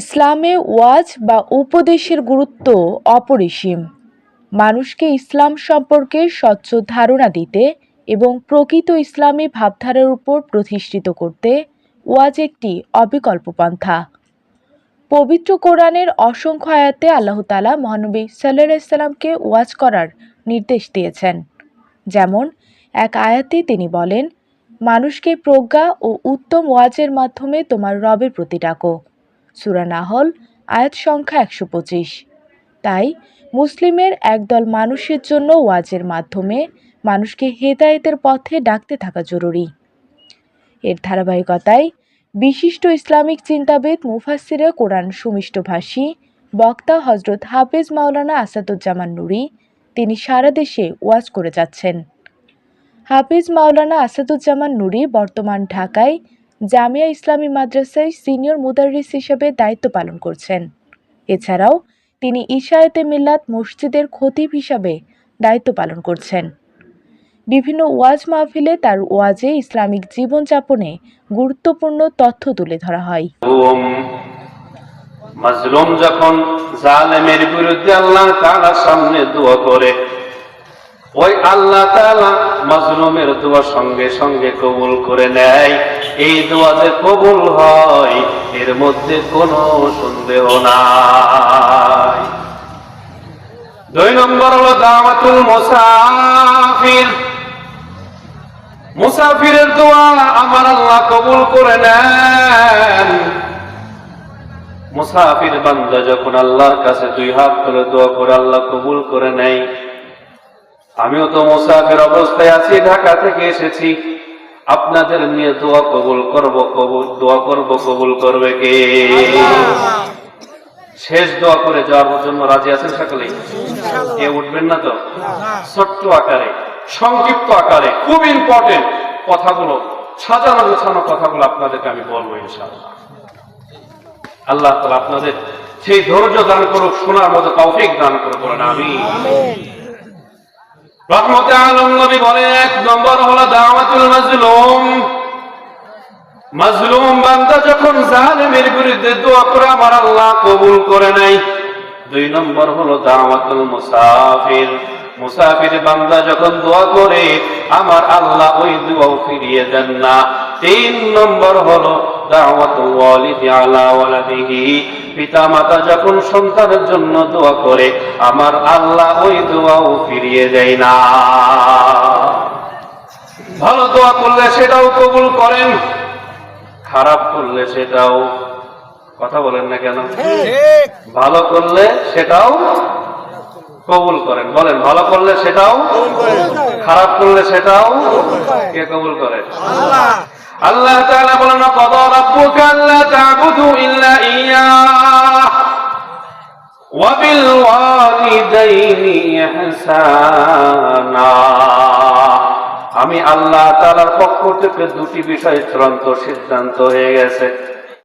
ইসলামে ওয়াজ বা উপদেশের গুরুত্ব অপরিসীম। মানুষকে ইসলাম সম্পর্কে স্বচ্ছ ধারণা দিতে এবং প্রকৃত ইসলামী ভাবধারার উপর প্রতিষ্ঠিত করতে ওয়াজ একটি অবিকল্প পন্থা। পবিত্র কোরআনের অসংখ্য আয়াতে আল্লাহ তালা মহানবী সাল্লামকে ওয়াজ করার নির্দেশ দিয়েছেন। যেমন, এক আয়াতে তিনি বলেন, মানুষকে প্রজ্ঞা ও উত্তম ওয়াজের মাধ্যমে তোমার রবের প্রতি ডাকো। সুরা নাহল, আয়াত সংখ্যা একশো পঁচিশ। তাই মুসলিমের একদল মানুষের জন্য ওয়াজের মাধ্যমে মানুষকে হেদায়েতের পথে ডাকতে থাকা জরুরি। এর ধারাবাহিকতায় বিশিষ্ট ইসলামিক চিন্তাবিদ মুফাসিরে কোরআন সুমিষ্টভাষী, বক্তা হজরত হাফেজ মাওলানা আসাদুজ্জামান নুরি, তিনি সারা দেশে ওয়াজ করে যাচ্ছেন। হাফিজ মাওলানা আসাদুজ্জামান নুরি বর্তমান ঢাকায় জামিয়া ইসলামী মাদ্রাসায় সিনিয়র মুদারিস হিসেবে দায়িত্ব পালন করছেন। এছাড়াও তিনি ইশায়েতে মিল্লাত মসজিদের খতিব হিসাবে দায়িত্ব পালন করছেন। বিভিন্ন ওয়াজ মাহফিলে তার ওয়াজে ইসলামিক জীবনযাপনে গুরুত্বপূর্ণ তথ্য তুলে ধরা হয়। মাজলুম যখন জালেমের বিরুদ্ধে আল্লাহ সামনে দোয়া করে ওই আল্লাহ তাআলা মাজলুমের দোয়া সঙ্গে সঙ্গে কবুল করে নেয়। এই দোয়া যে কবুল হয়, এর মধ্যে কোনো সন্দেহ নাই। দুই নম্বর হলো দাওয়াতুল মুসাফির। মুসাফিরের দোয়া আমার আল্লাহ কবুল করে নেন। মুসাফির বান্দা যখন আল্লাহর কাছে দুই হাত করে দোয়া করে, আল্লাহ কবুল করে নেয়। আমিও তো মুসাফির অবস্থায় আছি ঢাকা থেকে এসেছি। আপনাদের নিয়ে দোয়া কবুল করব কবুল দোয়া করব কবুল করবে কে? শেষ দোয়া করে যাওয়ার জন্য রাজি আছেন সকলেই কে উঠবেন না তো? ছোট্ট আকারে সংক্ষিপ্ত আকারে খুব ইম্পর্টেন্ট কথাগুলো সাজানো গোছানো কথাগুলো আপনাদেরকে আমি বলব ইনশাআল্লাহ। আল্লাহ তাআলা আপনাদের সেই ধৈর্য দান করুক শোনার মতো তৌফিক দান করুক আমি রহমতে আলম নবী এক নম্বর হলো দাওয়াতুল মাজলুম। মাজলুম বান্দা যখন বিরুদ্ধে দোয়া করে, আমার আল্লাহ কবুল করে নাই। দুই নম্বর হলো দাওয়াতুল মুসাফির। মুসাফির বান্দা যখন দোয়া করে, আমার আল্লাহ ওই দোয়াও ফিরিয়ে দেন না। তিন নম্বর হলো পিতা মাতা যখন সন্তানের জন্য দোয়া করে আমার আল্লাহ ওই দোয়াও ফিরিয়ে দেয় না। ভালো দোয়া করলে সেটাও কবুল করেন খারাপ করলে সেটাও কথা বলেন না কেন? ভালো করলে সেটাও কবুল করেন। বলেন ভালো করলে সেটাও খারাপ করলে সেটাও কে কবুল করে? আল্লাহ তাআলা বলেন কদা রাব্বুকা আল্লা তা'বুদু ইল্লা ইয়া ওয়া বিল ওয়ালিদাইনি ইহসানা। আমি আল্লাহ তাআলার পক্ষ থেকে দুটি বিষয় চূড়ান্ত সিদ্ধান্ত হয়ে গেছে।